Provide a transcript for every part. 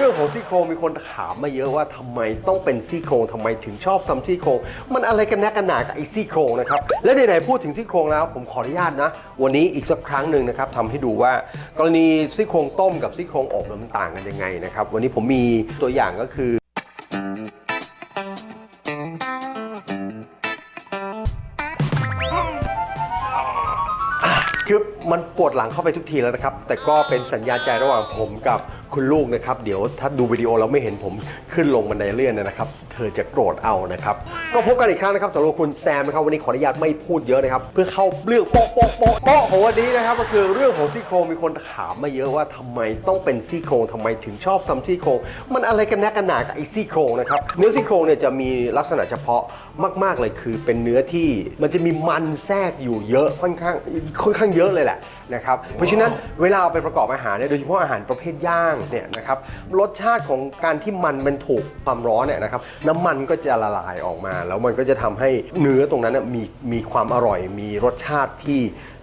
เรื่องของซี่โครงมีคนถามมาเยอะว่าทำไมต้องเป็นซี่โครงทำไมถึงชอบทำซี่โครงมันอะไรกันแน่กันหนากับไอ้ซี่โครงนะครับและไหนๆพูดถึงซี่โครงแล้วผมขออนุญาตนะ วันนี้อีกสักครั้งหนึ่งนะครับทำให้ดูว่ากรณีซี่โครงต้มกับซี่โครงอบมันต่างกันยังไงนะครับวันนี้ผมมีตัวอย่างก็คือคือมันปวดหลังเข้าไปทุกทีแล้วนะครับ แต่ก็เป็นสัญญาณใจระหว่างผมกับ คุณลูกนะครับ เดี๋ยวถ้าดูวิดีโอแล้วไม่เห็นผมขึ้นลงบันไดเลื่อนนะครับ เธอจะโกรธเอานะครับ ก็พบกันอีกครั้งนะครับสำหรับคุณแซมนะครับวันนี้ขออนุญาตไม่พูดเยอะนะครับ เพื่อเข้าเรื่องโป๊ะโป๊ะโป๊ะโป๊ะของวันนี้นะครับ ก็คือเรื่องของซี่โครงมีคนถามมาเยอะว่าทำไมต้องเป็นซี่โครงทำไมถึงชอบทำซี่โครงมันอะไรกันแน่กันหนากับไอ้ซี่โครงนะครับเนื้อซี่โครงเนี่ยจะมีลักษณะเฉพาะมาก ๆ เลยคือเป็นเนื้อที่มันจะมีมันแทรกอยู่เยอะค่อนข้างค่อนข้างเยอะเลยแหละนะครับเพราะฉะนั้นเวลาเอาไปประกอบอาหารเนี่ยโดยเฉพาะอาหารประเภทย่างเนี่ยนะครับรสชาติของการที่มันมันถูกความร้อนเนี่ยนะครับน้ำมันก็จะละลายออกมา แล้วมันก็จะทำให้เนื้อตรงนั้นน่ะมีมีความอร่อย มีรสชาติที่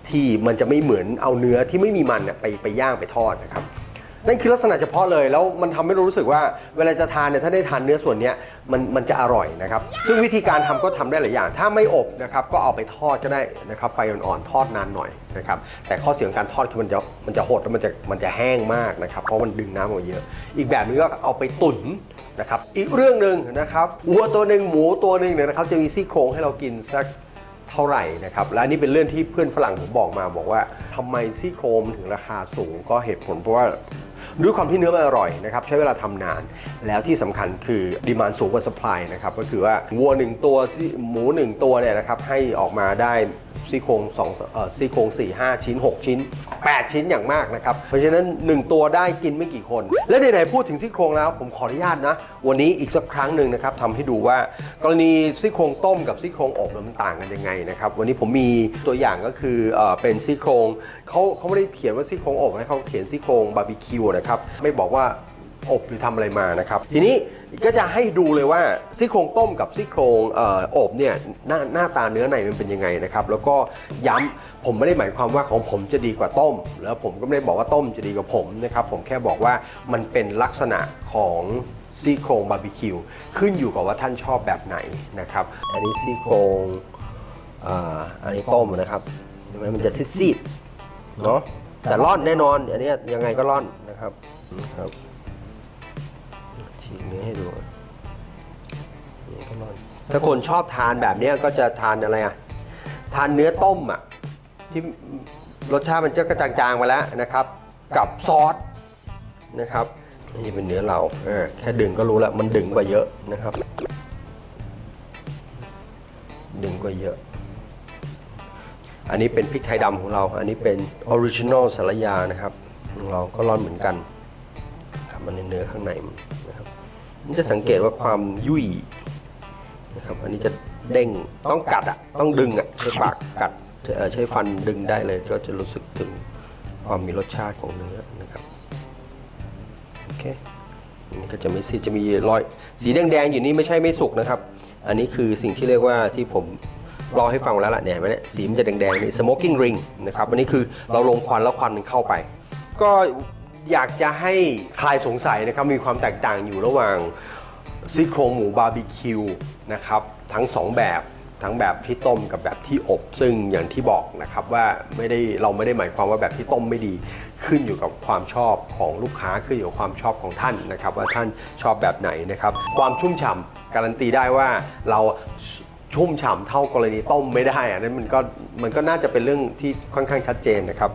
ที่มันจะไม่เหมือนเอาเนื้อที่ไม่มีมันเนี่ยไปไปย่างไปทอดนะครับ นั่นคือลักษณะเฉพาะเลยแล้วมันทำให้เรารู้สึกว่าเวลาจะทานเนี่ยถ้าได้ทานเนื้อส่วนเนี้ยมันมันจะอร่อยนะครับ ซึ่งวิธีการทำก็ทำได้หลายอย่าง ถ้าไม่อบนะครับก็เอาไปทอดก็ได้นะครับไฟอ่อนๆทอดนานหน่อยนะครับแต่ข้อเสียของการทอดคือมันจะมันจะหดแล้วมันจะมันจะแห้งมากนะครับเพราะมันดึงน้ำออกมาเยอะ อีกแบบนึงก็เอาไปตุ๋น นะครับอีกเรื่องหนึ่งนะครับวัวตัวหนึ่งหมูตัวหนึ่งเนี่ยนะครับจะมีซี่โครงให้เรากินสักเท่าไหร่นะครับและอันนี่เป็นเรื่องที่เพื่อนฝรั่งผมบอกมาบอกว่าทำไมซี่โครงถึงราคาสูงก็เหตุผลเพราะว่า ด้วยความที่เนื้อมันอร่อยนะครับใช้เวลาทำนาน แล้วที่สำคัญคือดีมานสูงกว่าสป라이นะครับก็คือว่าวัวหนึ่งตัวซี่หมูหนึ่งตัวเนี่ยนะครับให้ออกมาได้ซี่โครงสองเอ่อซี่โครง4 5 ชิ้น 6 ชิ้น 8 ชิ้นอย่างมากนะครับ เพราะฉะนั้น 1 ตัวได้กินไม่กี่คน และไหนๆพูดถึงซี่โครงแล้วผมขออนุญาตนะ วันนี้อีกสักครั้งหนึ่งนะครับทำให้ดูว่ากรณีซี่โครงต้มกับซี่โครงอบมันต่างกันยังไงนะครับวันนี้ผมมีตัวอย่างก็คือเอ่อเป็นซี่โครงเขาเขาไม่ได้เขียนว่าซี่โครงอบนะเขาเขียนซี่โครงบาร์บีคิวนะครับไม่บอกว่า อบหรือทำอะไรมานะครับ ทีนี้ก็จะให้ดูเลยว่าซี่โครงต้มกับซี่โครงออบเนี่ยหน้าหน้าตาเนื้อในมันเป็นยังไงนะครับ แล้วก็ย้ำผมไม่ได้หมายความว่าของผมจะดีกว่าต้ม แล้วผมก็ไม่ได้บอกว่าต้มจะดีกว่าผมนะครับ ผมแค่บอกว่ามันเป็นลักษณะของซี่โครงบาร์บีคิวขึ้นอยู่กับว่าท่านชอบแบบไหนนะครับ อันนี้ซี่โครงอันนี้ต้มนะครับเห็นไหมมันจะซีดๆเนาะแต่ร่อนแน่นอน อันนี้ยังไงก็ร่อนนะครับครับ ฉีกเนื้อให้ดูนี่ก็ร่อนถ้าคนชอบทานแบบเนี้ยก็จะทานอะไรอะ ทานเนื้อต้มอะ ที่รสชาติมันจะกระจางๆมาแล้วนะครับ กับซอสนะครับนี่เป็นเนื้อเราอ่าแค่ดึงก็รู้แล้วมันดึงกว่าเยอะนะครับ ดึงกว่าเยอะ อันนี้เป็นพริกไทยดำของเรา อันนี้เป็นออริจินอลสารยานะครับของเราก็ร่อนเหมือนกันครับมันในเนื้อข้างในมันนะครับ จะสังเกตว่าความยุ่ยนะครับอันนี้จะเด้งต้องกัดอะต้องดึงอะใช้ปากกัดเอ่อใช้ฟันดึงได้เลยก็จะรู้สึกถึงความมีรสชาติของเนื้อนะครับโอเคอันนี้ก็จะไม่ซีดจะมีรอยสีแดงๆอยู่นี่ไม่ใช่ไม่สุกนะครับ อันนี้คือสิ่งที่เรียกว่าที่ผมรอให้ฟังแล้วล่ะเนี่ยเห็นไหมเนี่ยสีมันจะแดงๆนี่ smoking ring นะครับอันนี้คือเราลงควันแล้วควันมันเข้าไป ก็ อยากจะให้คลายสงสัยนะครับมีความแตกต่างอยู่ระหว่างซี่โครงหมูบาร์บีคิวนะครับทั้งสองแบบทั้งแบบที่ต้มกับแบบที่อบ ซึ่งอย่างที่บอกนะครับว่าไม่ได้เราไม่ได้หมายความว่าแบบที่ต้มไม่ดีขึ้นอยู่กับความชอบของลูกค้าขึ้นอยู่กับความชอบของท่านนะครับ ว่าท่านชอบแบบไหนนะครับ ความชุ่มฉ่ำการันตีได้ว่าเรา ชุ่มฉ่ำเท่ากรณีต้มไม่ได้อะนั่นมันก็มันก็น่าจะเป็นเรื่องที่ค่อนข้างชัดเจนนะครับ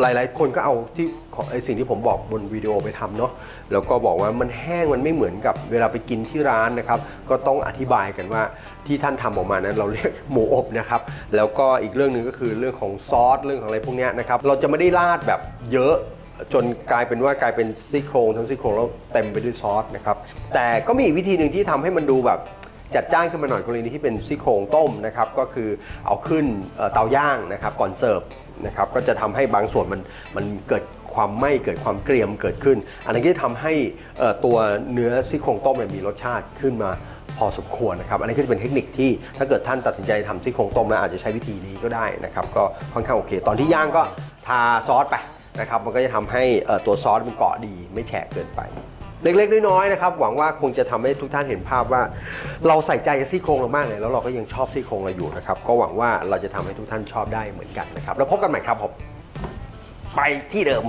หลายๆ คนก็เอาที่ของไอสิ่งที่ผมบอกบนวิดีโอไปทำเนาะแล้วก็บอกว่ามันแห้งมันไม่เหมือนกับเวลาไปกินที่ร้านนะครับ ก็ต้องอธิบายกันว่าที่ท่านทำออกมานั้นเราเรียกหมูอบนะครับ แล้วก็อีกเรื่องหนึ่งก็คือเรื่องของซอสเรื่องของอะไรพวกนี้นะครับเราจะไม่ได้ราดแบบเยอะจนกลายเป็นว่ากลายเป็นซี่โครงทั้งซี่โครงแล้วเต็มไปด้วยซอสนะครับแต่ก็มีอีกวิธีหนึ่งที่ทำให้มันดูแบบ จัดจ้านขึ้นมาหน่อยกรณีที่เป็นซี่โครงต้มนะครับก็คือเอาขึ้นเตาย่างนะครับก่อนเสิร์ฟนะครับก็จะทำให้บางส่วนมันมันเกิดความไหม้เกิดความเกรียมเกิดขึ้น อันนี้จะทำให้ตัวเนื้อซี่โครงต้มเนี่ยมีรสชาติขึ้นมาพอสมควรนะครับ อันนี้ก็จะเป็นเทคนิคที่ถ้าเกิดท่านตัดสินใจทำซี่โครงต้มแล้วอาจจะใช้วิธีนี้ก็ได้นะครับ ก็ค่อนข้างโอเค ตอนที่ย่างก็ทาซอสไปนะครับ มันก็จะทำให้ตัวซอสมันเกาะดีไม่แฉะเกินไป เล็กๆ น้อยๆนะครับหวังว่าคงจะทำให้ทุกท่านเห็นภาพว่า เราใส่ใจกับซี่โครงเรามากเลยแล้วเราก็ยังชอบซี่โครงเราอยู่นะครับก็หวังว่าเราจะทำให้ทุกท่านชอบได้เหมือนกันนะครับแล้วพบกันใหม่ครับผมไปที่เดิม